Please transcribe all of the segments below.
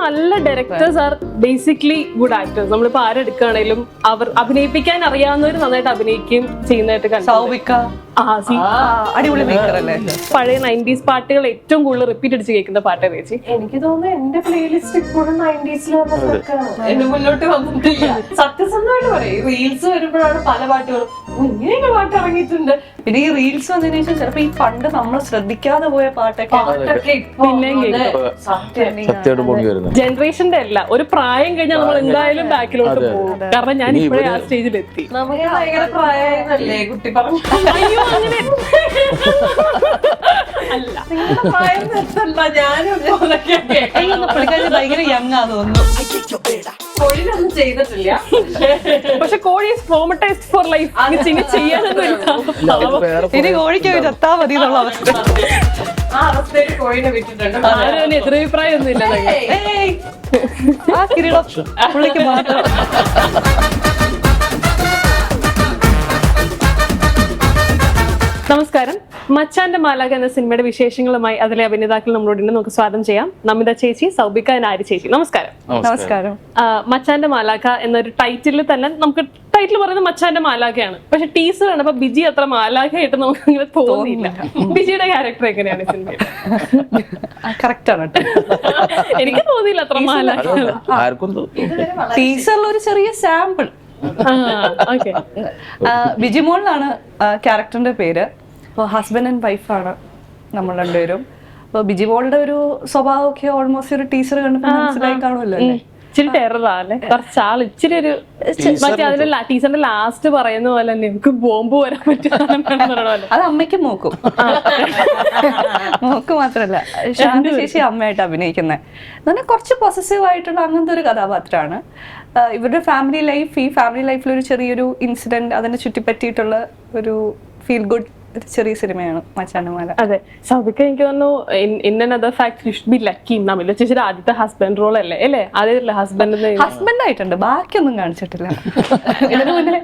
നല്ല directors are basically good actors നമ്മളിപ്പോ ആരെടുക്കുകയാണെങ്കിലും അവർ അഭിനയിപ്പിക്കാൻ അറിയാവുന്നവർ നന്നായിട്ട് അഭിനയിക്കുകയും ചെയ്യുന്നതായിട്ട് കണ്ടു അടിപൊളി മേക്കർ അല്ലേ? പഴയ നയന്റീസ് പാട്ടുകൾ ഏറ്റവും കൂടുതൽ റിപ്പീറ്റ് അടിച്ച് കേൾക്കുന്ന പാട്ട് ചേച്ചി? എനിക്ക് തോന്നുന്നു എന്റെ പ്ലേലിസ്റ്റ് ഇപ്പോഴും നയന്റീസിൽ എന്റെ മുന്നോട്ട് വന്നിട്ടില്ല. സത്യസന്ധമായിട്ട് പറയും. റീൽസ് വരുമ്പോഴാണ് പല പാട്ടുകളും. "ഓ, ഇങ്ങനെയൊക്കെ പാട്ട് ഇറങ്ങിയിട്ടുണ്ട്. പിന്നെ ഈ റീൽസ് വന്നതിന് ശേഷം ചിലപ്പോ ഈ പണ്ട് നമ്മൾ ശ്രദ്ധിക്കാതെ പോയ പാട്ടൊക്കെ ജനറേഷന്റെ അല്ല ഒരു പ്രായം കഴിഞ്ഞാൽ നമ്മൾ എന്തായാലും ബാക്കിലോട്ട് പോകും. കാരണം ഞാൻ ഇപ്പോഴേ ആ സ്റ്റേജിൽ എത്തി. നമുക്ക് ഭയങ്കര പ്രായമായിരുന്നല്ലേ കുട്ടി പറഞ്ഞു അല്ല ഭയങ്കര യങ് തോന്നുന്നു ചെയ്തിട്ടില്ല പക്ഷെ കോഴി ട്രോമറ്റൈസ്ഡ് ഫോർ ലൈഫ് ഇനി കോഴിക്ക് ചത്താ മതി എന്നുള്ള അവസ്ഥ. ആ അവസ്ഥയിൽ കോഴിനെ വിട്ടിട്ടുണ്ട്. ആരും എതിരഭിപ്രായം ഒന്നുമില്ല ആ കിരീടം പുള്ളിക്ക് മാത്രം. നമസ്കാരം. മച്ചാന്റെ മാലാഖ എന്ന സിനിമയുടെ വിശേഷങ്ങളുമായി അതിലെ അഭിനേതാക്കൾ നമ്മളോട് നമുക്ക് സ്വാഗതം ചെയ്യാം. നമിത ചേച്ചി സൗബിക ആര്യ ചേച്ചി. നമസ്കാരം. നമസ്കാരം. മച്ചാന്റെ മാലാഖ എന്നൊരു ടൈറ്റിൽ തന്നെ നമുക്ക് ടൈറ്റിൽ പറയുന്നത് മച്ചാന്റെ മാലാഖയാണ്. പക്ഷെ ടീസർ ആണ്. കണ്ടപ്പോ ബിജി അത്ര മാലാഖയായിട്ട് നമുക്ക് അങ്ങനെ തോന്നിയില്ല. ബിജിയുടെ ക്യാരക്ടർ എങ്ങനെയാണ് ഈ സിനിമയിൽ? കറക്റ്റ് ആണ് എനിക്ക് തോന്നിയില്ല അത്ര മാലാഖ. ടീസറിൽ ഒരു ചെറിയ സാമ്പിൾ. ബിജിമോളിലാണ് ക്യാരക്ടറിന്റെ പേര്. അപ്പോൾ ഹസ്ബൻഡ് ആൻഡ് വൈഫാണ് നമ്മൾ രണ്ടുപേരും. അപ്പോൾ ബിജി ബിജിമോളുടെ ഒരു സ്വഭാവമൊക്കെ ഓൾമോസ്റ്റ് ഒരു ടീച്ചർ കണ്ടപ്പോൾ മനസ്സിലായി കാണുമല്ലോ അല്ലേ? ഇച്ചിരി ടെററാണ് കുറച്ച് കുറച്ചാൾ ഇച്ചിരി ഒരു മറ്റേ അതിന്റെ ടീച്ചറിന്റെ ലാസ്റ്റ് പറയുന്ന പോലെ തന്നെ നമുക്ക് ബോംബ് വരാൻ പറ്റും അത് അമ്മയ്ക്ക് മോക്കും. മോക്ക് മാത്രല്ല. ശാന്തി ശേഷി അമ്മയായിട്ട് അഭിനയിക്കുന്നത് എന്നാൽ കുറച്ച് പൊസസീവ് ആയിട്ടുള്ള അങ്ങനത്തെ ഒരു കഥാപാത്രമാണ്. ഇവരുടെ ഫാമിലി ലൈഫ് ഈ ഫാമിലി ലൈഫിൽ ഒരു ചെറിയൊരു ഇൻസിഡന്റ് അതിനെ ചുറ്റിപ്പറ്റിയിട്ടുള്ള ഒരു ഫീൽ ഗുഡ് ഒരു ചെറിയ സിനിമയാണ് മച്ചാനുമാല. അതെ. സൗബിക്ക് എനിക്ക് തോന്നുന്നു in another fact you should be lucky നമ്മൾ ചേച്ചിയുടെ ആദ്യത്തെ ഹസ്ബൻഡ് റോൾ അല്ലേ? അല്ലേ? ആദ്യമല്ലേ ഹസ്ബൻഡ് ഹസ്ബൻഡ് ആയിട്ടുണ്ട്. ബാക്കിയൊന്നും കാണിച്ചിട്ടില്ല. ഇതിനു മുന്നേ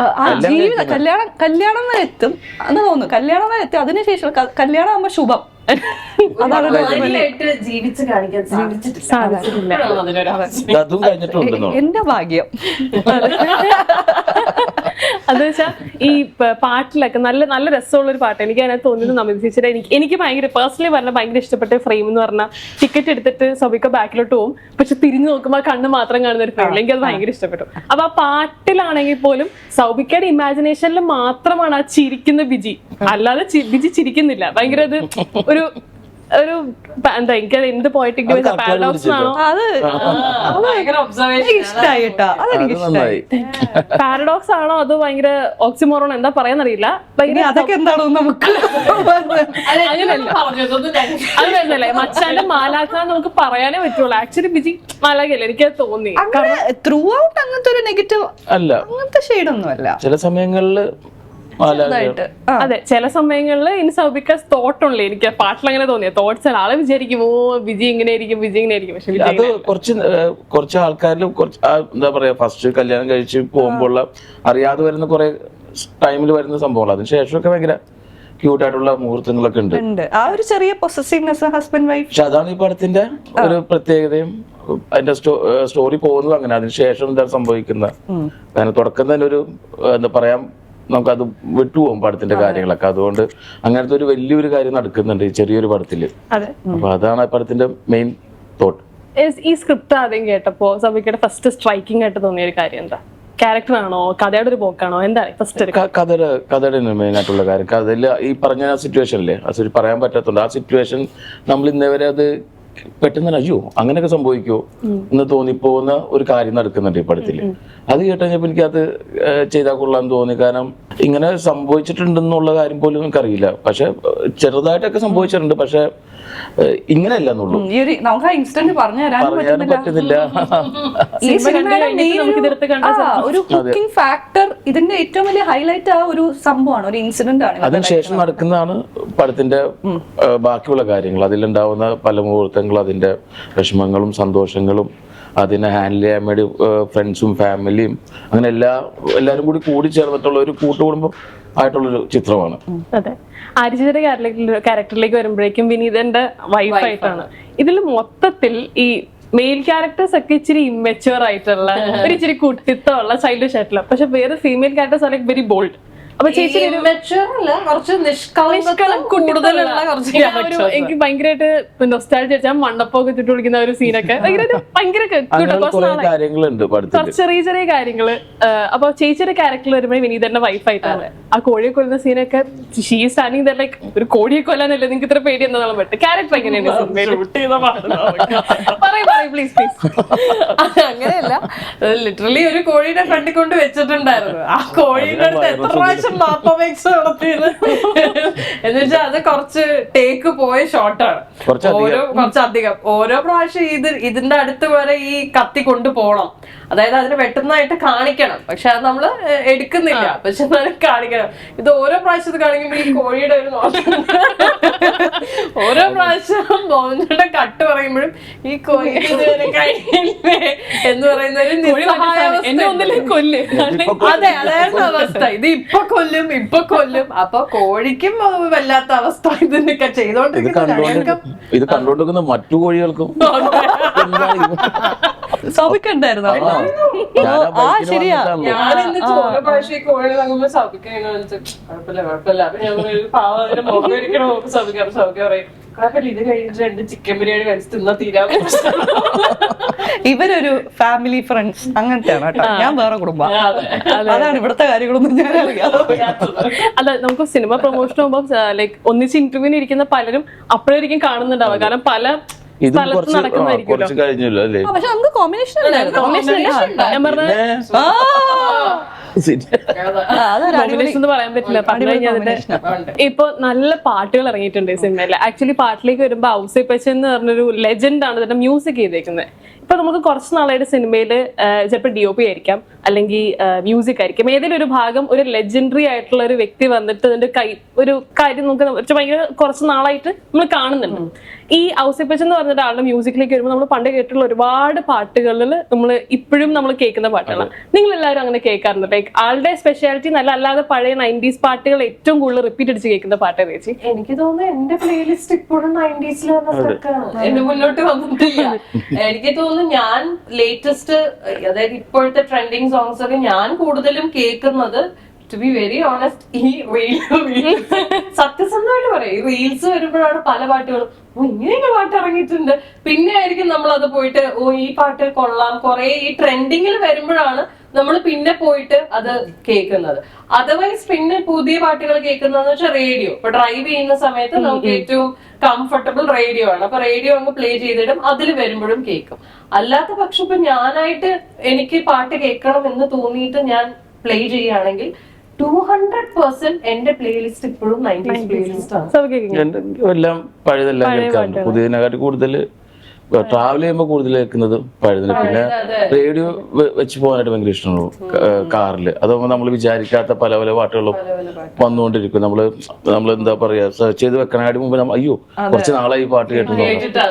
ആ, ആ ജീവിതം കല്യാണം കല്യാണം വരെ എത്തും എന്ന് തോന്നുന്നു. കല്യാണം വരെ എത്തി. അതിനുശേഷം കല്യാണം ആകുമ്പോ ശുഭം. എന്റെ ഭാഗ്യം. അത്. വെച്ചാൽ ഈ പാട്ടിലൊക്കെ നല്ല നല്ല രസമുള്ള ഒരു പാട്ട്. എനിക്ക് അതിനകത്ത് തോന്നുന്നത് നമിത ചേച്ചിയുടെ എനിക്ക് എനിക്ക് ഭയങ്കര പേഴ്സണലി പറഞ്ഞ ഭയങ്കര ഇഷ്ടപ്പെട്ട ഫ്രെയിം എന്ന് പറഞ്ഞാൽ ടിക്കറ്റ് എടുത്തിട്ട് സബിക്ക ബാക്കിലോട്ട് പോകും പക്ഷെ തിരിഞ്ഞു നോക്കുമ്പോൾ കണ്ണ് മാത്രം കാണുന്ന ഒരു ഫ്രെയിം എനിക്ക് അത് ഭയങ്കര ഇഷ്ടപ്പെട്ടു. അപ്പൊ ആ പാട്ടിലാണെങ്കിൽ പോലും സൗബിക്കയുടെ ഇമാജിനേഷനിൽ മാത്രമാണ് ആ ചിരിക്കുന്ന ബിജി. അല്ലാതെ ബിജി ചിരിക്കുന്നില്ല. ഭയങ്കര അത് ഒരു ഒരു ഒരു എന്താ എനിക്ക് എന്ത് പോയിട്ടിക് പാരഡോക്സ് ആണോ? അത് കേട്ടോ. അതെനിക്ക് ഇഷ്ടമായി പാരഡോക്സ് ആണോ അതോ ഭയങ്കര ഓക്സിമോറോൺ എന്താ പറയാന്നറിയില്ല. ഭയങ്കര അതൊക്കെ എന്താണോ നമുക്ക് അങ്ങനെയല്ല മച്ചാന്റെ മാലാഖ എന്ന് നമുക്ക് പറയാനേ പറ്റുള്ളൂ. ആക്ച്വലി ബിജി മാലാഖയല്ലേ? എനിക്ക് തോന്നി. ത്രൂ ഔട്ട് അങ്ങനത്തെ ഒരു നെഗറ്റീവ് അല്ല. അങ്ങനത്തെ ഷെയ്ഡൊന്നും അല്ല ചില സമയങ്ങളിൽ ചെറുതായിട്ട്. അതെ ചില സമയങ്ങളിൽ ഇൻ തോട്ട് തോട്ടുള്ളൂ എനിക്ക് പാട്ടിൽ അങ്ങനെ തോന്നിയ. തോട്ട്സ് ആളെ വിചാരിക്കും ഓ വിജി ഇങ്ങനെ ആയിരിക്കും വിജി ഇങ്ങനെ ആയിരിക്കും. പക്ഷെ അത് കുറച്ച് കുറച്ച് ആൾക്കാരിലും കുറച്ച് എന്താ പറയാ ഫസ്റ്റ് കല്യാണം കഴിച്ച് പോകുമ്പോൾ അറിയാതെ വരുന്ന കുറെ ടൈമിൽ വരുന്ന സംഭവങ്ങൾ അതിന് ശേഷമൊക്കെ ഭയങ്കര ക്യൂട്ടായിട്ടുള്ള മുഹൂർത്തങ്ങളൊക്കെ ഉണ്ട്. ഉണ്ട്. ആ ഒരു ചെറിയ പൊസസീവ്നെസ് ഹസ്ബൻഡ് വൈഫ് പക്ഷെ അതാണ് ഈ പടത്തിന്റെ ഒരു പ്രത്യേകതയും. അതിന്റെ സ്റ്റോറി പോകുന്നത് അങ്ങനെ. അതിനുശേഷം എന്താ സംഭവിക്കുന്നത് അങ്ങനെ തുടക്കം തന്നെ ഒരു എന്താ പറയാം നമുക്കത് വിട്ടുപോകും പടത്തിന്റെ കാര്യങ്ങളൊക്കെ. അതുകൊണ്ട് അങ്ങനത്തെ ഒരു വലിയൊരു കാര്യം നടക്കുന്നുണ്ട് ഈ ചെറിയൊരു പടത്തിൽ അപ്പൊ അതാണ് പടത്തിന്റെ മെയിൻ തോട്ട് ഈ സ്ക്രിപ്റ്റ് ആദ്യം കേട്ടപ്പോ സബിക്കയുടെ ഫസ്റ്റ് സ്ട്രൈക്കിംഗ് ആയിട്ട് തോന്നിയ ഒരു കാര്യം എന്താ? ക്യാരക്ടറാണോ കഥയുടെ ഒരു പോക്കാണോ? എന്താണ് ഫസ്റ്റ് കഥയുടെ കഥയുടെ മെയിൻ ആയിട്ടുള്ള കാര്യം. കഥയിൽ ഈ പറഞ്ഞ ആ സിറ്റുവേഷൻ അല്ലേ അത് പറയാൻ പറ്റാത്തുണ്ട് ആ സിറ്റുവേഷൻ നമ്മൾ ഇന്നേ വരെ അത് പെട്ടെന്ന് അയ്യോ അങ്ങനെയൊക്കെ സംഭവിക്കുമോ എന്ന് തോന്നിപ്പോകുന്ന ഒരു കാര്യം നടക്കുന്നുണ്ട് ഈ പടത്തിൽ. അത് കേട്ട് എനിക്ക് എനിക്കത് ഏഹ്, ചെയ്താൽ കൊള്ളാൻ തോന്നി. കാരണം ഇങ്ങനെ സംഭവിച്ചിട്ടുണ്ടെന്നുള്ള കാര്യം പോലും എനിക്കറിയില്ല. പക്ഷെ ചെറുതായിട്ടൊക്കെ സംഭവിച്ചിട്ടുണ്ട്. പക്ഷെ ഇങ്ങനെയല്ല എന്നുള്ളൂ ഈ ഒരു നമുക്ക് ആ ഇൻസ്റ്റന്റ് പറഞ്ഞു തരാനും പറ്റുന്നില്ല. ഈ ഒരു- കുക്കിംഗ് ഫാക്ടർ ഇതിന്റെ ഏറ്റവും വലിയ ഹൈലൈറ്റ് ആ ഒരു സംഭവമാണ് ഒരു ഇൻസിഡന്റ് ആണ് അതിനുശേഷം നടക്കുന്നതാണ് പടത്തിന്റെ ബാക്കിയുള്ള കാര്യങ്ങൾ. അതിലുണ്ടാവുന്ന പല മുഹൂർത്തങ്ങളും അതിന്റെ വിഷമങ്ങളും സന്തോഷങ്ങളും അതിനെ ഹാൻഡിൽ ചെയ്യാൻ വേണ്ടി ഫ്രണ്ട്സും ഫാമിലിയും അങ്ങനെ എല്ലാ എല്ലാവരും കൂടി കൂടി ചേർന്നിട്ടുള്ള ഒരു കൂട്ടുകുടുംബം ആയിട്ടുള്ളൊരു ചിത്രമാണ്. അതെ. ക്യാരക്ടറിലേക്ക് വരുമ്പോഴേക്കും വിനീതന്റെ വൈഫായിട്ടാണ് ഇതിൽ മൊത്തത്തിൽ ഈ മെയിൽ ക്യാരക്ടേഴ്സ് ഒക്കെ ഇച്ചിരി ഇമ്മച്ചുവർ ആയിട്ടുള്ള ഒരു ഇച്ചിരി കുട്ടിത്തമുള്ള ചൈൽഡ് ആയിട്ടുള്ള പക്ഷെ വേറെ female characters are like very bold അപ്പൊ ചേച്ചി കുറച്ച് കൂടുതലുള്ള കുറച്ച് എനിക്ക് ഭയങ്കരമായിട്ട് നൊസ്റ്റാൾജി അടിച്ചാൽ മണ്ടപ്പൊക്കെ ചുറ്റു വിളിക്കുന്ന ഒരു സീനൊക്കെ ഭയങ്കര ചെറിയ ചെറിയ കാര്യങ്ങൾ അപ്പൊ ചേച്ചിയുടെ ക്യാരക്ടർ വരുമ്പോൾ വിനീതന്റെ വൈഫായിട്ടാണ് ആ കോഴിയെ കൊല്ലുന്ന സീനൊക്കെ ഷീ സ്റ്റാൻഡിങ് ദർ ലൈക്ക് ഒരു കോഴിയെ കൊല്ലാനല്ലേ നിങ്ങൾക്ക് ഇത്ര പേടി എന്നുള്ള പറ്റും ക്യാരക്ടർ എങ്ങനെയാണ് പ്ലീസ് പ്ലീസ് അങ്ങനെയല്ല. ലിറ്ററലി ഒരു കോഴിയുടെ ഫ്രണ്ടിൽ കൊണ്ട് വെച്ചിട്ടുണ്ടായിരുന്നു. ആ കോഴിയുടെ അടുത്ത് എത്ര പ്രാവശ്യം മാപ്പമേക്സ് നടത്തിയത് എന്നുവെച്ചാൽ അത് കുറച്ച് ടേക്ക് പോയ ഷോട്ടാണ്. ഓരോ കുറച്ചധികം. ഓരോ പ്രാവശ്യം ഇത് ഇതിന്റെ അടുത്ത് വരെ ഈ കത്തി കൊണ്ടുപോകണം അതായത് അതിന് വെട്ടുന്നതായിട്ട് കാണിക്കണം. പക്ഷെ അത് നമ്മൾ എടുക്കുന്നില്ല. പക്ഷെ എന്നാലും കാണിക്കണം. ഇത് ഓരോ പ്രാവശ്യം കാണിക്കുമ്പോൾ ഈ കോഴിയുടെ ഒരു നോട്ടം. ഓരോ പ്രാവശ്യം മോഹൻചേട്ടൻ കട്ട് പറയുമ്പോഴും ഈ കോഴി ഇതുവരെ കഴിഞ്ഞില്ലേ എന്ന് പറയുന്ന ഒരു നിസ്സഹായാവസ്ഥ എന്നെ ഒന്നില്ലേ കൊല്ല്. അതെ അതായിരുന്നു അവസ്ഥ. ഇത് ഇപ്പൊ കൊല്ലും ഇപ്പൊ കൊല്ലും. അപ്പൊ കോഴിക്കും വല്ലാത്ത അവസ്ഥ ഇതിനൊക്കെ ചെയ്തോണ്ടിരിക്കുന്നു ഇത് കണ്ടുകൊണ്ടിരിക്കുന്ന മറ്റു കോഴികൾക്കും? സൗഭിക്കുണ്ടായിരുന്നോ ആ, ശരിയാ. ഞാൻ എന്നിട്ട് ഓരോ പ്രാവശ്യം ഈ കോഴി വാങ്ങുമ്പോ സൗഖ്യം കുഴപ്പമില്ല കുഴപ്പമില്ല. അപ്പൊ ഞാൻ പറയും, പാവം അതിന്റെ മുഖം ഇരിക്കണ നോക്ക് സൗഖ്യം സൗഖ്യം പറയും. കുഴപ്പമില്ല ഇത് കഴിഞ്ഞിട്ട് രണ്ട് ചിക്കൻ ബിരിയാണി കഴിച്ച് തിന്നാ തീരാ. ഇവരൊരു ഫാമിലി ഫ്രണ്ട്സ് അങ്ങനത്തെയാണ് കേട്ടോ. ഞാൻ വേറെ കുടുംബം. അതാണ് ഇവിടുത്തെ കാര്യങ്ങളൊന്നും ഞാൻ അല്ല നമുക്ക് സിനിമ പ്രൊമോഷൻ ആകുമ്പോൾ ലൈക്ക് ഒന്നിച്ച് ഇന്റർവ്യൂവിന് ഇരിക്കുന്ന പലരും അപ്പോഴായിരിക്കും കാണുന്നുണ്ടാവുക. കാരണം പല ഇത് കുറച്ച് കുറച്ച് കഴിഞ്ഞല്ലോ അല്ലേ? പക്ഷെ നമുക്ക് കോമ്പിനേഷൻ ഇപ്പൊ നല്ല പാട്ടുകൾ ഇറങ്ങിയിട്ടുണ്ട് ഈ സിനിമയിൽ ആക്ച്വലി പാട്ടിലേക്ക് വരുമ്പോ ഔസേപ്പച്ചൻ എന്ന് പറഞ്ഞൊരു ലെജൻഡ് ആണ് ഇതിന്റെ മ്യൂസിക് ചെയ്തേക്കുന്നത് ഇപ്പൊ നമുക്ക് കുറച്ച് നാളായിട്ട് സിനിമയിൽ ചിലപ്പോൾ ഡി ഒ പി ആയിരിക്കാം അല്ലെങ്കിൽ മ്യൂസിക് ആയിരിക്കാം. ഏതെങ്കിലും ഒരു ഭാഗം ഒരു ലെജൻഡറി ആയിട്ടുള്ള ഒരു വ്യക്തി വന്നിട്ട് അതിന്റെ കൈ ഒരു കാര്യം നമുക്ക് ഭയങ്കര കുറച്ച് നാളായിട്ട് നമ്മൾ കാണുന്നുണ്ട്. ഈ ഔസേപ്പച്ചൻ എന്ന് പറഞ്ഞ ഒരാളുടെ മ്യൂസിക്കിലേക്ക് വരുമ്പോൾ നമ്മൾ പണ്ട് കേട്ടിട്ടുള്ള ഒരുപാട് പാട്ടുകളിൽ നമ്മൾ ഇപ്പോഴും നമ്മൾ കേൾക്കുന്ന പാട്ടുകളാണ് നിങ്ങൾ എല്ലാവരും അങ്ങനെ കേൾക്കാറുണ്ട്. ലൈക്ക് ആളുടെ സ്പെഷ്യാലിറ്റി നല്ല അല്ലാതെ പഴയ നയന്റീസ് പാട്ടുകൾ ഏറ്റവും കൂടുതൽ റിപ്പീറ്റ് അടിച്ച് കേൾക്കുന്ന പാട്ട് ചേച്ചി. എനിക്ക് തോന്നുന്നു എന്റെ പ്ലേലിസ്റ്റ് ഇപ്പോഴും നയന്റീസിൽ എന്റെ മുന്നോട്ട് വന്നിട്ടില്ല. എനിക്ക് തോന്നുന്നു ഞാൻ ലേറ്റസ്റ്റ് അതായത് ഇപ്പോഴത്തെ ട്രെൻഡിങ് സോങ്സ് ഒക്കെ ഞാൻ കൂടുതലും കേൾക്കുന്നത് ടു ബി വെരി ഓണസ്റ്റ് ഈ സത്യസന്ധമായിട്ട് പറയാം. ഈ റീൽസ് വരുമ്പോഴാണ് പല പാട്ടുകളും ഓ ഇങ്ങനെയൊക്കെ പാട്ട് ഇറങ്ങിയിട്ടുണ്ട്. പിന്നെ ആയിരിക്കും നമ്മൾ അത് പോയിട്ട് ഓ ഈ പാട്ട് കൊള്ളാം. കുറെ ഈ ട്രെൻഡിങ്ങിൽ വരുമ്പോഴാണ് നമ്മൾ പിന്നെ പോയിട്ട് അത് കേൾക്കുന്നത്. അതർവൈസ് പിന്നെ പുതിയ പാട്ടുകൾ കേൾക്കുന്നതെന്ന് വെച്ചാൽ റേഡിയോ ഇപ്പൊ ഡ്രൈവ് ചെയ്യുന്ന സമയത്ത് നമുക്ക് ഏറ്റവും കംഫർട്ടബിൾ റേഡിയോ ആണ്. അപ്പൊ റേഡിയോ അങ്ങ് പ്ലേ ചെയ്തിടും അതിൽ വരുമ്പോഴും കേൾക്കും. അല്ലാത്ത പക്ഷം ഇപ്പൊ ഞാനായിട്ട് എനിക്ക് പാട്ട് കേൾക്കണം എന്ന് തോന്നിയിട്ട് ഞാൻ പ്ലേ ചെയ്യുകയാണെങ്കിൽ ടു ഹൺഡ്രഡ് പെർസെന്റ് എന്റെ പ്ലേലിസ്റ്റ് ഇപ്പോഴും നയന്റീസ് പ്ലേലിസ്റ്റ് ആണ്. എല്ലാം പഴയതെല്ലാം കേൾക്കാറുണ്ട്. പുതിയതിനെക്കാട്ടി കൂടുതൽ ട്രാവൽ ചെയ്യുമ്പോൾ കൂടുതൽ കേൾക്കുന്നത് പഴയതിന് പിന്നെ റേഡിയോ വെച്ച് പോകാനായിട്ട് ഭയങ്കര ഇഷ്ടമുള്ളൂ കാറിൽ. അതാകുമ്പോൾ നമ്മൾ വിചാരിക്കാത്ത പല പല പാട്ടുകളും വന്നുകൊണ്ടിരിക്കും. നമ്മൾ നമ്മൾ എന്താ പറയാ സെർച്ച് ചെയ്ത് വെക്കാനായിട്ട് മുമ്പ് അയ്യോ കുറച്ച് നാളായി പാട്ട് കേട്ടിട്ടുണ്ട് കേട്ടിട്ട്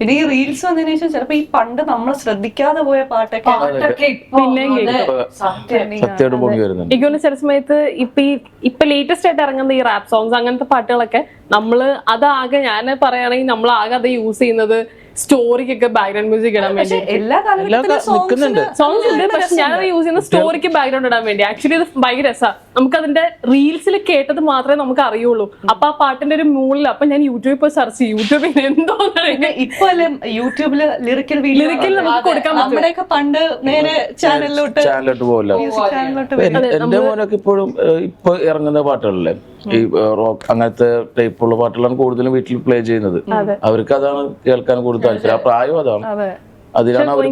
പിന്നെ ഈ റീൽസ് വന്നതിന് ശേഷം ചിലപ്പോ ഈ പണ്ട് നമ്മൾ ശ്രദ്ധിക്കാതെ പോയ പാട്ടൊക്കെ സത്യമായിട്ട് പൊങ്ങി വരുന്നുണ്ട്. എനിക്ക് തോന്നുന്നു ചില സമയത്ത് ഇപ്പൊ ഈ ഇപ്പൊ ലേറ്റസ്റ്റ് ആയിട്ട് ഇറങ്ങുന്ന ഈ റാപ്പ് സോങ്സ് അങ്ങനത്തെ പാട്ടുകളൊക്കെ നമ്മൾ അതാകെ ഞാൻ പറയുകയാണെങ്കിൽ നമ്മൾ ആകെ അത് യൂസ് ചെയ്യുന്നത് സ്റ്റോറിക്കൊക്കെ ബാക്ക്ഗ്രൗണ്ട് മ്യൂസിക് ഇടാൻ വേണ്ടി എല്ലാ നിൽക്കുന്നുണ്ട്. സോങ്സ് ഉണ്ട് പക്ഷെ ഞാൻ യൂസ് ചെയ്യുന്ന സ്റ്റോറിക്ക് ബാക്ക്ഗ്രൗണ്ട് ഇടാൻ വേണ്ടി. ആക്ച്വലി ഇത് ഭയങ്കര രസമാണ് നമുക്ക് അതിന്റെ റീൽസിൽ കേട്ടത് മാത്രമേ നമുക്ക് അറിയുള്ളൂ. അപ്പൊ ആ പാട്ടിന്റെ ഒരു മൂളിൽ അപ്പൊ ഞാൻ യൂട്യൂബിൽ പോയി സെർച്ച് ചെയ്യും. യൂട്യൂബിൽ എന്തോ ഇപ്പൊ അല്ലേ യൂട്യൂബിൽ ലിറിക്കൽ ലിറിക്കൽ നമുക്ക് കൊടുക്കാൻ പറ്റും. നമ്മുടെയൊക്കെ പണ്ട് നേരെ ചാനലിലോട്ട് ചാനലിലോട്ട് പോകില്ല എന്റെ മോനൊക്കെ ഇപ്പോഴും ഇപ്പൊ ഇറങ്ങുന്ന പാട്ടുകളല്ലേ? ഈ റോക്ക് അങ്ങനത്തെ ടൈപ്പുള്ള പാട്ടുകളാണ് കൂടുതലും വീട്ടിൽ പ്ലേ ചെയ്യുന്നത്. അവർക്ക് അതാണ് കേൾക്കാൻ കൂടുതൽ താല്പര്യം. ആ പ്രായം അതാണ്. അതെ. അതിലാണ് അവർ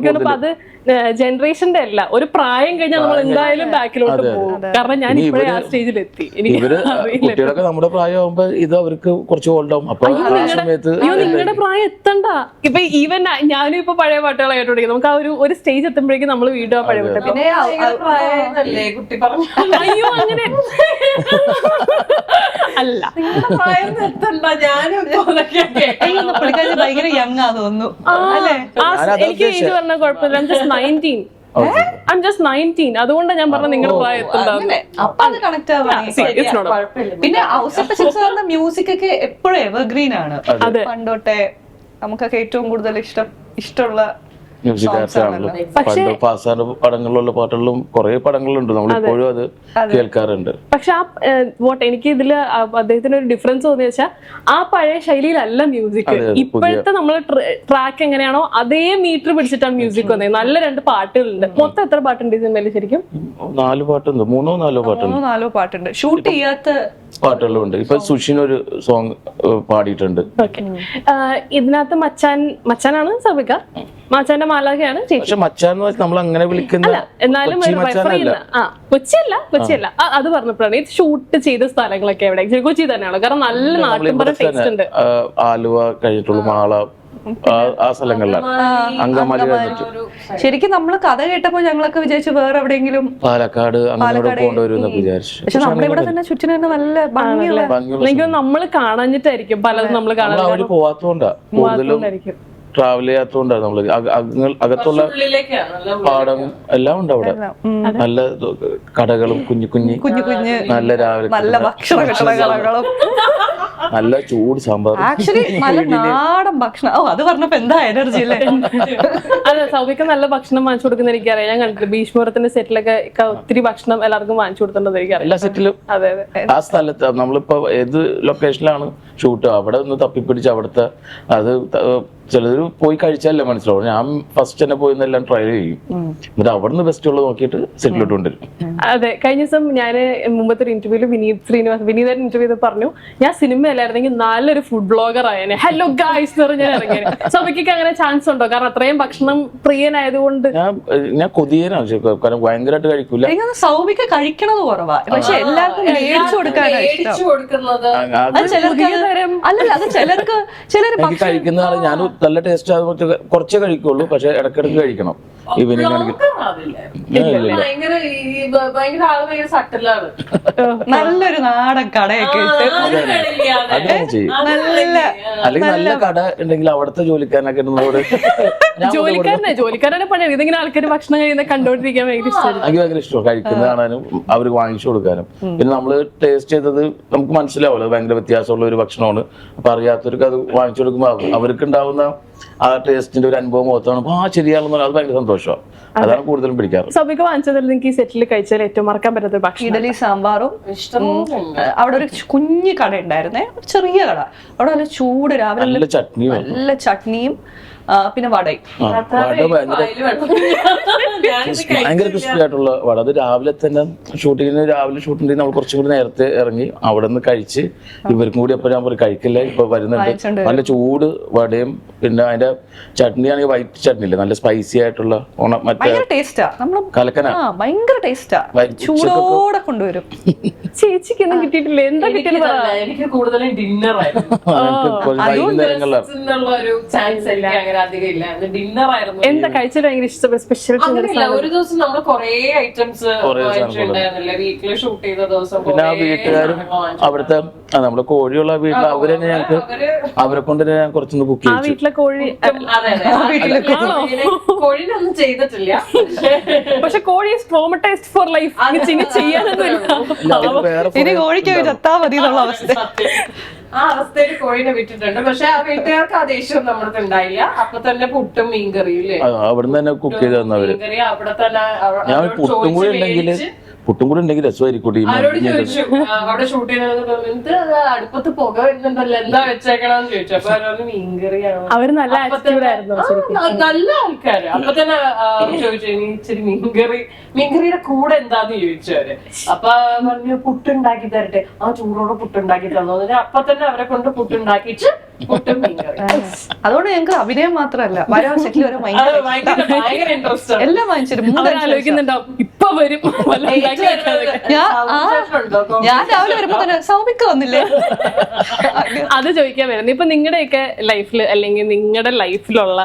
ജനറേഷന്റെ അല്ല. ഒരു പ്രായം കഴിഞ്ഞാൽ നമ്മൾ എന്തായാലും ബാക്കിലോട്ട് പോകും. കാരണം ഞാൻ ഇപ്പോഴേ ആ സ്റ്റേജിലെത്തി. സ്റ്റേജിൽ എത്തി എനിക്ക് ഇവർ കുട്ടികളൊക്കെ നമ്മുടെ പ്രായമാകുമ്പോ ഇത് അവർക്ക് കുറച്ച് ഓൾഡ് ആവും അപ്പൊ ആ സമയത്ത് അയ്യോ നിങ്ങളുടെ പ്രായം എത്തണ്ട. ഇപ്പൊ ഈവൻ ഞാനും ഇപ്പൊ പഴയ പാട്ടുകൾ കേട്ടോണ്ടിരിക്കും നമുക്ക് ആ ഒരു ഒരു സ്റ്റേജ് എത്തുമ്പോഴേക്കും നമ്മൾ വീണ്ടും ആ പഴയ പാട്ട് പിന്നെ ഭയങ്കര പ്രായമായിരുന്നല്ലേ കുട്ടി പറഞ്ഞു അയ്യോ അങ്ങനെ അല്ല. ഭയങ്കര യങ് ആ തോന്നുന്നു. അല്ലേ? ആ എനിക്ക് ഏജ് പറഞ്ഞ കുഴപ്പമില്ല. നയന്റീൻ ഐം ജസ്റ്റ് നയന്റീൻ അതുകൊണ്ടാണ് ഞാൻ പറഞ്ഞ നിങ്ങളുടെ പ്രായം എത്തണ്ടാവും അത് കണക്ട് ആവാൻ It's not a- കുഴപ്പമില്ല. പിന്നെ മ്യൂസിക് ഒക്കെ എപ്പോഴും എവർഗ്രീൻ ആണ്. അതെ. പണ്ടോട്ടെ നമുക്കൊക്കെ ഏറ്റവും കൂടുതൽ ഇഷ്ടം ഇഷ്ടമുള്ള പണ്ട് ഫാസാന്റെ പടങ്ങളിലുള്ള പാട്ടുകളിലും കുറെ പടങ്ങളുണ്ട്. നമ്മൾ ഇപ്പോഴും അത് കേൾക്കാറുണ്ട്. പക്ഷെ ആ വോട്ട് എനിക്ക് ഇതിൽ അദ്ദേഹത്തിന് ഒരു ഡിഫറൻസ് തോന്നിയ വെച്ചാൽ ആ പഴയ ശൈലിയിലല്ല മ്യൂസിക് ഇപ്പോഴത്തെ നമ്മൾ ട്രാക്ക് എങ്ങനെയാണോ അതേ മീറ്റർ പിടിച്ചിട്ടാണ് മ്യൂസിക് വന്നത് നല്ല രണ്ട് പാട്ടുകളുണ്ട്. മൊത്തം എത്ര പാട്ടുണ്ട് ഇതിന് മേലെ ശരിക്കും? നാല് പാട്ടുണ്ട്. മൂന്നോ നാലോ പാട്ടുണ്ട്. മൂന്നോ നാലോ പാട്ടുണ്ട്. ഷൂട്ട് ചെയ്യാത്ത പാട്ടുകളും ഉണ്ട് ഇപ്പൊ സുഷിൻ ഒരു സോങ് പാടിയിട്ടുണ്ട്. ഇതിനകത്ത് മച്ചാൻ മച്ചാനാണ് സബിക മച്ചാന്റെ മാലാഖയാണ് പക്ഷെ മച്ചാൻ എന്ന് വെച്ചാൽ നമ്മൾ അങ്ങനെ വിളിക്കുന്ന എന്നാലും കൊച്ചിയല്ല കൊച്ചിയല്ല. അത് പറഞ്ഞപ്പോഴാണ് ഇത് ഷൂട്ട് ചെയ്ത സ്ഥലങ്ങളൊക്കെ എവിടെ കൊച്ചി തന്നെയാണ്. കാരണം നല്ല നാട്ടിൻ ടേസ്റ്റ് ഉണ്ട്. ആലുവ കഴിഞ്ഞിട്ടുള്ള മാള. ആ- സ്ഥലങ്ങളിലാണ്. അങ്കമാലി. ശരിക്കും നമ്മൾ കഥ കേട്ടപ്പോ ഞങ്ങളൊക്കെ വിചാരിച്ചു വേറെ എവിടെയെങ്കിലും പാലക്കാട് പക്ഷെ നമ്മുടെ ഇവിടെ തന്നെ ചുറ്റിന് തന്നെ നല്ല ഭംഗിയുള്ള നമ്മൾ കാണാഞ്ഞിട്ടായിരിക്കും. പലതും നമ്മൾ കാണാൻ പോവാത്തോണ്ടാ. കൂടുതലും ആയിരിക്കും ട്രാവൽ ചെയ്യാത്തോണ്ടാ നമ്മൾ അകത്തുള്ള ഉള്ളിലേക്കാണ് നല്ല പാടം എല്ലാം ഉണ്ട് അവിടെ. നല്ല കടകളും കുഞ്ഞു കുഞ്ഞു നല്ല രാവിലെ നല്ല ഭക്ഷണങ്ങളും നല്ല ചൂട് സാമ്പാർ ആക്ച്വലി നല്ല നാടൻ ഭക്ഷണം. ഓ അത് പറഞ്ഞപ്പോ എന്താ എനർജി അല്ലേ? അതെ സൗഭിക്ക് നല്ല ഭക്ഷണം വാങ്ങിച്ചു കൊടുക്കുന്ന എനിക്കറിയാം. ഞാൻ കണ്ടിട്ട് ഭീഷ്മപുരത്തിന്റെ സെറ്റിലൊക്കെ ഒത്തിരി ഭക്ഷണം എല്ലാവർക്കും വാങ്ങിച്ചു കൊടുത്തിട്ടുണ്ടെന്ന് എനിക്കറിയാം. എല്ലാ സെറ്റിലും? അതെ അതെ. ആ സ്ഥലത്ത് നമ്മളിപ്പോ ഏത് ലൊക്കേഷനിലാണ് ഷൂട്ട് അവിടെ ഒന്ന് തപ്പിപ്പിടിച്ച് അവിടുത്തെ അത് ചിലർ പോയി കഴിച്ചാലേ മനസ്സിലാവും ഞാൻ ഫസ്റ്റ് തന്നെ പോയി എല്ലാം ട്രൈ ചെയ്യും. എന്നിട്ട് അവിടുന്ന് ബെസ്റ്റ് ഉള്ളത് നോക്കിയിട്ട് സെറ്റിലോട്ട് കൊണ്ടുവരും. അതെ കഴിഞ്ഞ ദിവസം ഞാൻ മുമ്പത്തെ ഒരു ഇന്റർവ്യൂൽ വിനീത് ശ്രീനിവാസ് വിനീതൻ ഇന്റർവ്യൂ ചെയ്ത് പറഞ്ഞു ഞാൻ സിനിമ അല്ലായിരുന്നെങ്കിൽ നല്ലൊരു ഫുഡ് ബ്ലോഗർ ആയേനെ. ഹലോ ഗായ്സ് എന്ന് പറഞ്ഞ് ഞാൻ ഇറങ്ങിയത് സഭയ്ക്ക് അങ്ങനെ ചാൻസ് ഉണ്ടോ? കാരണം അത്രയും ഭക്ഷണം പ്രിയനായതുകൊണ്ട് ഞാൻ ഞാൻ കൊതിയനാണ്. ശരിക്കും. കാരണം ഭയങ്കരമായിട്ട് കഴിക്കൂല. സൗമിക്ക് സൗമിക കഴിക്കണത് കുറവാ. പക്ഷെ എല്ലാവർക്കും മേടിച്ചു അത് ചിലർക്ക് ചിലർ കഴിക്കുന്നതാണ് ഞാൻ നല്ല ടേസ്റ്റ് അത് കുറച്ചേ കഴിക്കുള്ളൂ പക്ഷെ ഇടക്കിടക്ക് കഴിക്കണം. ഈവനിങ് നല്ലൊരു നാടൻ കടയൊക്കെ ഇട്ട് ചെയ്യും. അല്ലെങ്കിൽ നല്ല കട ഉണ്ടെങ്കിൽ അവിടുത്തെ ജോലിക്കാരനൊക്കെ നമ്മളോട് ജോലിക്കാരനെ ജോലിക്കാരനെ പണി ഇതിങ്ങനെ ആൾക്കാർ ഭക്ഷണം കഴിയുന്ന കണ്ടോണ്ടിരിക്കാൻ ഭയങ്കര ഇഷ്ടമാണ് എനിക്ക് ഭയങ്കര ഇഷ്ടമാണ്. കഴിക്കുന്നത് കാണാനും അവർക്ക് വാങ്ങിച്ചു കൊടുക്കാനും. പിന്നെ നമ്മൾ ടേസ്റ്റ് ചെയ്തത് നമുക്ക് മനസ്സിലാവുമല്ലോ. അത് ഭയങ്കര വ്യത്യാസമുള്ള ഒരു ഭക്ഷണമാണ്. അപ്പൊ അറിയാത്തവർക്ക് അത് വാങ്ങിച്ചു കൊടുക്കുമ്പോൾ അവർക്ക് ഉണ്ടാവുന്ന ആ ടേസ്റ്റിന്റെ ഒരു അനുഭവം മൊത്തമാണ് അപ്പൊ ആ ശരിയാണെന്ന് പറഞ്ഞാൽ അത് ഭയങ്കര സന്തോഷമാണ് അതാണ് കൂടുതലും പിടിക്കാറ്. സഭയ്ക്ക് വാങ്ങിച്ചതിൽ നിങ്ങൾക്ക് ഈ സെറ്റിൽ കഴിച്ചാൽ ഏറ്റവും മറക്കാൻ പറ്റാത്ത ഭക്ഷണം. ഇഡലി സാമ്പാറും ഇഷ്ടം അവിടെ ഒരു കുഞ്ഞു കട ഉണ്ടായിരുന്നേ ഒരു ചെറിയ കട. അവിടെ നല്ല ചൂട് രാവിലെ നല്ല ചട്നിയും. നല്ല ചട്നിയും. പിന്നെ വടയും ആ, വട ഭയങ്കര ഭയങ്കര ക്രിസ്പി ആയിട്ടുള്ള വട. അത് രാവിലെ തന്നെ ഷൂട്ടിങ്ങിന് രാവിലെ ഷൂട്ടിന് നമ്മൾ കുറച്ചും കൂടി നേരത്തെ ഇറങ്ങി അവിടെ നിന്ന് കഴിച്ച് ഇവർക്കും കൂടി അപ്പൊ ഞാൻ പറയും കഴിക്കില്ല ഇപ്പൊ വരുന്നുണ്ട്. നല്ല ചൂട് വടയും പിന്നെ അതിന്റെ ചട്നി ആണെങ്കിൽ വൈറ്റ് ചട്നി ഇല്ലേ? നല്ല സ്പൈസി ആയിട്ടുള്ള ഓണം മറ്റേ ഭയങ്കര ടേസ്റ്റാ നമ്മൾ കലക്കന? ആ ഭയങ്കര ടേസ്റ്റാ ചൂടോടെ കൊണ്ടുവരും. ചേച്ചിക്ക് ഒന്നും കിട്ടിയിട്ടില്ല. എന്താ കിട്ടിയത്? പറ എനിക്ക് കൂടുതലും ഡിന്നർ ആയിരുന്നു. വൈകുന്നേരങ്ങളിലാണ് അധികം ഇല്ല ഡിന്നർ ആയിരുന്നു. എന്താ കഴിച്ചത് ഭയങ്കര ഇഷ്ടപ്പെട്ട സ്പെഷ്യൽ അങ്ങനെയല്ല ഒരു ദിവസം നമ്മൾ കൊറേ ഐറ്റംസ് വാങ്ങിച്ചിട്ടുണ്ടായിരുന്നില്ല. വീട്ടിൽ ഷൂട്ട് ചെയ്ത ദിവസം പിന്നെ ആ കുറേ വീട്ടുകാരും അവിടുത്തെ ആ, നമ്മുടെ കോഴിയുള്ള വീട്ടിൽ അവർ തന്നെ ഞങ്ങൾക്ക് അവരെ കൊണ്ട് തന്നെ ഞാൻ കുറച്ചൊന്ന് കുക്ക് ആ വീട്ടിലെ കോഴി അതെ അതെ കോഴിനെ- കോഴിനൊന്നും ചെയ്തിട്ടില്ല. പക്ഷെ കോഴി ട്രോമറ്റൈസ്ഡ് ഫോർ ലൈഫ് ഇനി ചെയ്യാനൊന്നുമില്ല ഇനി കോഴിക്ക് ചത്താ മതി എന്നുള്ള അവസ്ഥ. ആ അവസ്ഥയിൽ കോഴിനെ വിട്ടിട്ടുണ്ട്. പക്ഷെ ആ വീട്ടുകാർക്ക് ആ ദേഷ്യം നമ്മൾക്ക് ഉണ്ടായില്ല. അപ്പൊ തന്നെ പുട്ടും മീൻകറിയും അല്ലേ അവിടെ അവിടുന്ന് തന്നെ കുക്ക് ചെയ്ത് തന്നവര്. മീൻകറി അവിടെ തന്നെ ഞാൻ പുട്ടും കൂടി ഉണ്ടെങ്കിൽ പുട്ടും കൂടെ ഉണ്ടെങ്കിൽ രസമായിരിക്കും ഈ ആരോട് ചോദിച്ചു? അവിടെ ഷൂട്ട് അടുപ്പത്ത് പുക വരുന്നുണ്ടല്ലോ എന്താ വെച്ചേക്കണെന്ന് ചോദിച്ചു. അപ്പൊ അവരോട് മീൻകറിയാണ്. അവർ നല്ല ആ, നല്ല ആൾക്കാര്. അപ്പൊ തന്നെ ആ, ചോദിച്ചു ഇനി ഇച്ചിരി മീൻകറി മീൻകറിയുടെ കൂടെ എന്താന്ന് ചോദിച്ചു അവർ. അപ്പൊ പറഞ്ഞു പുട്ടുണ്ടാക്കി തരട്ടെ. ആ ചൂടോടെ പുട്ടുണ്ടാക്കി തന്നു. എന്നിട്ട് അപ്പൊ തന്നെ അവരെ കൊണ്ട് പുട്ടുണ്ടാക്കിച്ച് പുട്ടും മീൻകറി. അതുകൊണ്ട് ഞങ്ങൾക്ക് അഭിനയം മാത്രമല്ല. വരാൻ സെറ്റിൽ വരെ അത് ഭയങ്കര ഇൻട്രസ്റ്റ് ആണ്. എല്ലാം വാങ്ങിച്ചിട്ട് മൂന്ന് അവർ ആലോചിക്കുന്നുണ്ടാവും. വരും. ഞാൻ രാവിലെ വരുമ്പോ തന്നെ സൗമിക്ക വന്നില്ലേ? അത് ചോദിക്കാൻ വരുന്നത് ഇപ്പൊ നിങ്ങളുടെയൊക്കെ ലൈഫിൽ അല്ലെങ്കിൽ നിങ്ങളുടെ ലൈഫിലുള്ള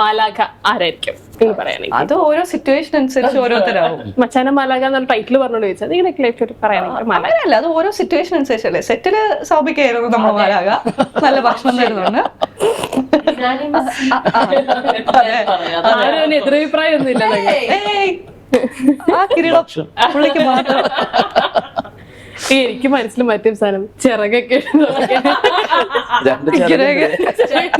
മാലാഖ ആരായിരിക്കും? എന്ന് പറയാനെങ്കിൽ അത് ഓരോ സിറ്റുവേഷൻ അനുസരിച്ച് ഓരോരുത്തരാവും. മച്ചാന മാലാഖ എന്നുള്ള ടൈറ്റിൽ പറഞ്ഞോണ്ട് ചോദിച്ചാൽ നിങ്ങളുടെ ലൈഫിൽ പറയാനെങ്കിൽ മാലാഖ. അങ്ങനെയല്ല അത് ഓരോ സിറ്റുവേഷൻ അനുസരിച്ചല്ലേ? സെറ്റിൽ സൗഭിക്കായിരുന്നു നമ്മൾ മാലാഖ. നല്ല ഭക്ഷണം തരുന്നുണ്ട്. ആരും എതിരഭിപ്രായം ഒന്നും ഇല്ല ഏയ്, ആ കിരീടം പുള്ളിക്ക് മാത്രം. ഈ എനിക്ക് മനസ്സിൽ മറ്റേ സാധനം ചിറകൊക്കെ ഇടുന്നതൊക്കെ. രണ്ട്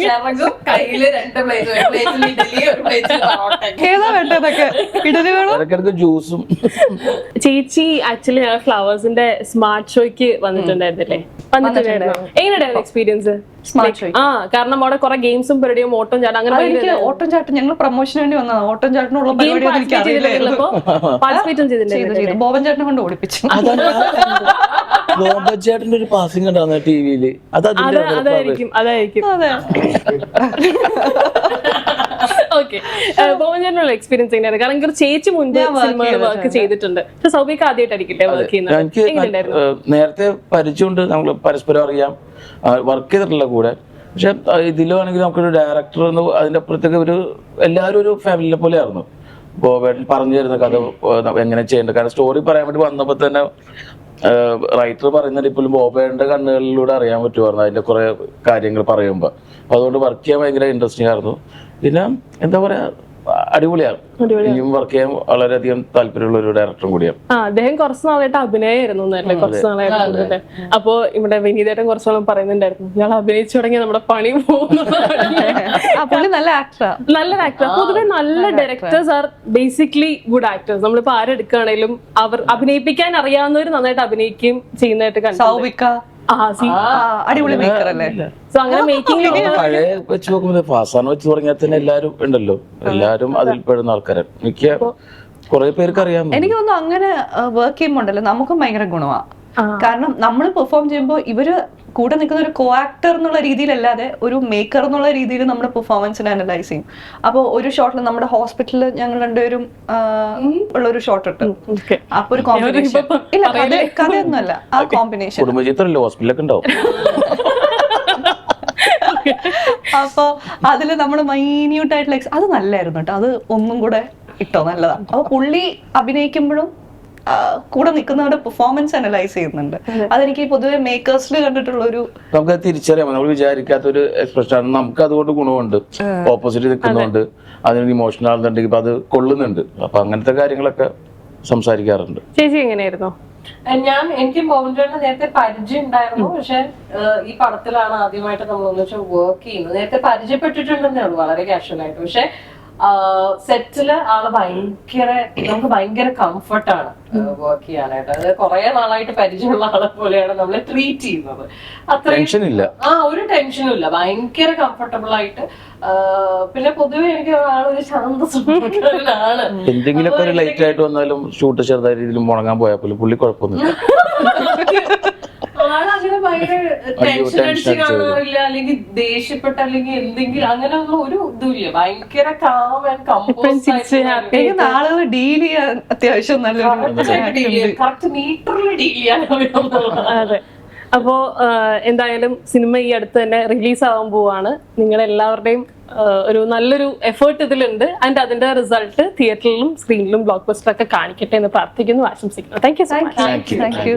ചിറകും കയ്യിൽ രണ്ട് പ്ലേറ്റിൽ ഇഡലി ഒരു പ്ലേറ്റിൽ പൊറോട്ട. ഏതാ വേണ്ടതൊക്കെ ഇടലുകളും ജ്യൂസും. ചേച്ചി ആക്ച്വലി ഞങ്ങൾ ഫ്ലവേഴ്സിന്റെ സ്മാർട്ട് ഷോയ്ക്ക് വന്നിട്ടുണ്ടായിരുന്നില്ലേ? വന്നിട്ടുണ്ടായിരുന്നു എങ്ങനെയുണ്ടായിരുന്നു എക്സ്പീരിയൻസ് ആ കാരണം അവിടെ കുറെ ഗെയിംസും പരിപാടിയും ഓട്ടം ചാട്ടം അങ്ങനെ ഓട്ടം ചാട്ടം ഞങ്ങൾ പ്രൊമോഷൻ വേണ്ടി വന്നതാണ് ഓട്ടം ചാട്ടിനുള്ള ചെയ്തു ബോബൻ ചേട്ടനെ കൊണ്ട് ഓടിപ്പിച്ചു. ചേട്ടന്റെ ഒരു പാസിംഗ് ഉണ്ടാവുന്ന ടിവിയിൽ അത് അത് അതായിരിക്കും അതായിരിക്കും. അതെ. ഓക്കെ ബോബൻചേട്ടനുള്ള എക്സ്പീരിയൻസ് എങ്ങനെയാണ് കാരണം എനിക്ക് ഒരു ചേച്ചി മുൻപ് സിനിമകൾ വർക്ക് ചെയ്തിട്ടുണ്ട്. സൗബിക്ക് ആദ്യമായിട്ടായിരിക്കില്ലേ വർക്ക് ചെയ്യുന്നത്? നേരത്തെ പരിചയമുണ്ട്. നമ്മൾ പരസ്പരം അറിയാം. വർക്ക് ചെയ്തിട്ടുള്ള കൂടെ. പക്ഷെ ഇതിലാണെങ്കിൽ നമുക്കൊരു ഡയറക്ടർ എന്ന് അതിന്റെ അപ്പുറത്തേക്ക് ഒരു എല്ലാവരും ഒരു ഫാമിലിനെ പോലെ ആയിരുന്നു. ബോബേട്ടൻ പറഞ്ഞു തരുന്ന കഥ എങ്ങനെ ചെയ്യേണ്ടത്? കാരണം സ്റ്റോറി പറയാൻ വേണ്ടി വന്നപ്പോൾ തന്നെ റൈറ്റർ പറയുന്നത് ഇപ്പോഴും ബോബേന്റെ കണ്ണുകളിലൂടെ അറിയാൻ പറ്റുമായിരുന്നു. അതിന്റെ കുറെ കാര്യങ്ങൾ പറയുമ്പോൾ അപ്പൊ അതുകൊണ്ട് വർക്ക് ചെയ്യാൻ ഭയങ്കര ഇൻട്രസ്റ്റിംഗ് ആയിരുന്നു പിന്നെ എന്താ പറയാ അടിപൊളിയാണ്. ഇനിയും വർക്ക് ചെയ്യാൻ വളരെയധികം താല്പര്യമുള്ള ഒരു ഡയറക്ടറും കൂടിയാണ്. ആ അദ്ദേഹം കുറച്ച് നാളായിട്ട് അഭിനയമായിരുന്നു എന്നല്ലേ കുറച്ച് നാളായിട്ട് അപ്പോ ഇവിടെ വിനീതേട്ടൻ കുറച്ചോളം നാളും പറയുന്നുണ്ടായിരുന്നു ഞങ്ങൾ അഭിനയിച്ചു തുടങ്ങിയ നമ്മുടെ പണി പോകുന്നു നല്ല ആക്ടർ നല്ലൊരു ആക്ടർ പൊതുവെ നല്ല directors are basically good actors നമ്മളിപ്പോ ആരെടുക്കുകയാണെങ്കിലും അവർ അഭിനയിപ്പിക്കാൻ അറിയാവുന്നവർ നന്നായിട്ട് അഭിനയിക്കുകയും ചെയ്യുന്നതായിട്ട് കണ്ടു അടിപൊളി മേക്കർ അല്ലേ? സോ അങ്ങനെ മേക്കിംഗ് പഴയ വെച്ച് നോക്കുമ്പോൾ ഫാസാണ് വെച്ച് തുടങ്ങിയാൽ തന്നെ എല്ലാരും ഉണ്ടല്ലോ. എല്ലാരും അതിൽ പെടുന്ന ആൾക്കാരാണ് മിക്ക കുറെ പേർക്ക് അറിയാം എനിക്ക് തോന്നുന്നു അങ്ങനെ വർക്ക് ചെയ്യുമ്പോണ്ടല്ലോ നമുക്കും ഭയങ്കര ഗുണമാണ് കാരണം നമ്മൾ പെർഫോം ചെയ്യുമ്പോൾ ഇവർ കൂടെ നിൽക്കുന്ന ഒരു കോ ആക്ടർ എന്നുള്ള രീതിയിലല്ലാതെ ഒരു മേക്കർ എന്നുള്ള രീതിയിൽ നമ്മുടെ പെർഫോമൻസിനെ അനലൈസ് ചെയ്യും. അപ്പോൾ ഒരു ഷോട്ടിൽ നമ്മുടെ ഹോസ്പിറ്റലിൽ ഞങ്ങൾ രണ്ടുപേരും ഉള്ള ഒരു ഷോട്ട് ഇട്ട്. ഓക്കെ അപ്പൊ ഒരു കോമ്പിനേഷൻ ഇല്ല കഥ കഥയൊന്നുമല്ല. ആ കോമ്പിനേഷൻ ഹോസ്പിറ്റലൊക്കെ ഉണ്ടാവും. അപ്പൊ അതിൽ നമ്മൾ മൈന്യൂട്ട് ആയിട്ടുള്ള ex- അത് നല്ലായിരുന്നു കേട്ടോ. അത് ഒന്നും കൂടെ ഇട്ടോ നല്ലതാണ് അപ്പൊ പുള്ളി അഭിനയിക്കുമ്പോഴും കൂടെ നിൽക്കുന്നവരുടെ പെർഫോമൻസ് അനലൈസ് ചെയ്യുന്നുണ്ട്. അതെനിക്ക് പൊതുവെ മേക്കേഴ്സിൽ കണ്ടിട്ടുള്ള ഒരു നമുക്ക് തിരിച്ചറിയാം. നമ്മൾ വിചാരിക്കാത്ത ഒരു എക്സ്പ്രഷൻ ആണ്. നമുക്ക് അതുകൊണ്ട് ഗുണമുണ്ട് ഓപ്പോസിറ്റ് നിൽക്കുന്നുണ്ട് അതിന് ഇമോഷണൽ ആണെന്നുണ്ടെങ്കിൽ ഇപ്പൊ അത് കൊള്ളുന്നുണ്ട്. അപ്പൊ അങ്ങനത്തെ കാര്യങ്ങളൊക്കെ സംസാരിക്കാറുണ്ട്. ചേച്ചി എങ്ങനെയായിരുന്നു? ഞാൻ എനിക്ക് മോഹൻലാലിന് നേരത്തെ പരിചയം ഉണ്ടായിരുന്നു. പക്ഷെ ഈ പടത്തിലാണ് ആദ്യമായിട്ട് നമ്മൾ ഒന്നിച്ച് വർക്ക് ചെയ്യുന്നത്. നേരത്തെ പരിചയപ്പെട്ടിട്ടുണ്ടെന്നേ ഉള്ളൂ. വളരെ കാഷ്വൽ ആയിട്ട്. പക്ഷെ സെറ്റിൽ ആൾ ഭയങ്കര നമുക്ക് ഭയങ്കര കംഫർട്ടാണ് വർക്ക് ചെയ്യാനായിട്ട്. അത് കുറെ നാളായിട്ട് പരിചയമുള്ള ആളെ പോലെയാണ് നമ്മളെ ട്രീറ്റ് ചെയ്യുന്നത്. അത്രയും ആ ഒരു ടെൻഷനും ഇല്ല ഭയങ്കര കംഫർട്ടബിൾ ആയിട്ട് പിന്നെ പൊതുവെ എനിക്ക് ആളൊരു ശാന്ത സ്വഭാവക്കാരനാണ് എന്തെങ്കിലുമൊക്കെ ഒരു ലൈറ്റ് ആയിട്ട് വന്നാലും ഷൂട്ട് ചെറുതായ രീതിയിൽ മുടങ്ങാൻ പോയാൽ പോലും പുള്ളി കുഴപ്പമൊന്നുമില്ല. ആളങ്ങനെ ഭയങ്കര ടെൻഷൻ അടിച്ച് കാണാറില്ല അല്ലെങ്കിൽ ദേഷ്യപ്പെട്ട അല്ലെങ്കിൽ എന്തെങ്കിലും അങ്ങനെയുള്ള ഒരു ഇതുമില്ല. ഭയങ്കര കാം ആൻഡ് എപ്പോഴും ചിരിച്ച് happy എനിക്ക് നാളുകൾ ഡീൽ ചെയ്യാൻ അത്യാവശ്യം നല്ലൊരു കറക്റ്റ് മീറ്ററിൽ ഡീൽ ചെയ്യാൻ അതെ. അപ്പോ എന്തായാലും സിനിമ ഈ അടുത്ത് തന്നെ റിലീസ് ആവാൻ പോവാണ്. നിങ്ങൾ എല്ലാവരുടെയും ഒരു നല്ലൊരു എഫേർട്ട് ഇതിലുണ്ട്. ആൻഡ് അതിന്റെ റിസൾട്ട് തിയേറ്ററിലും സ്ക്രീനിലും ബ്ലോക്ക് ബസ്റ്റർ ഒക്കെ കാണിക്കട്ടെ എന്ന് പ്രാർത്ഥിക്കുന്നു. ആശംസിക്കുന്നു. Thank you so much thank you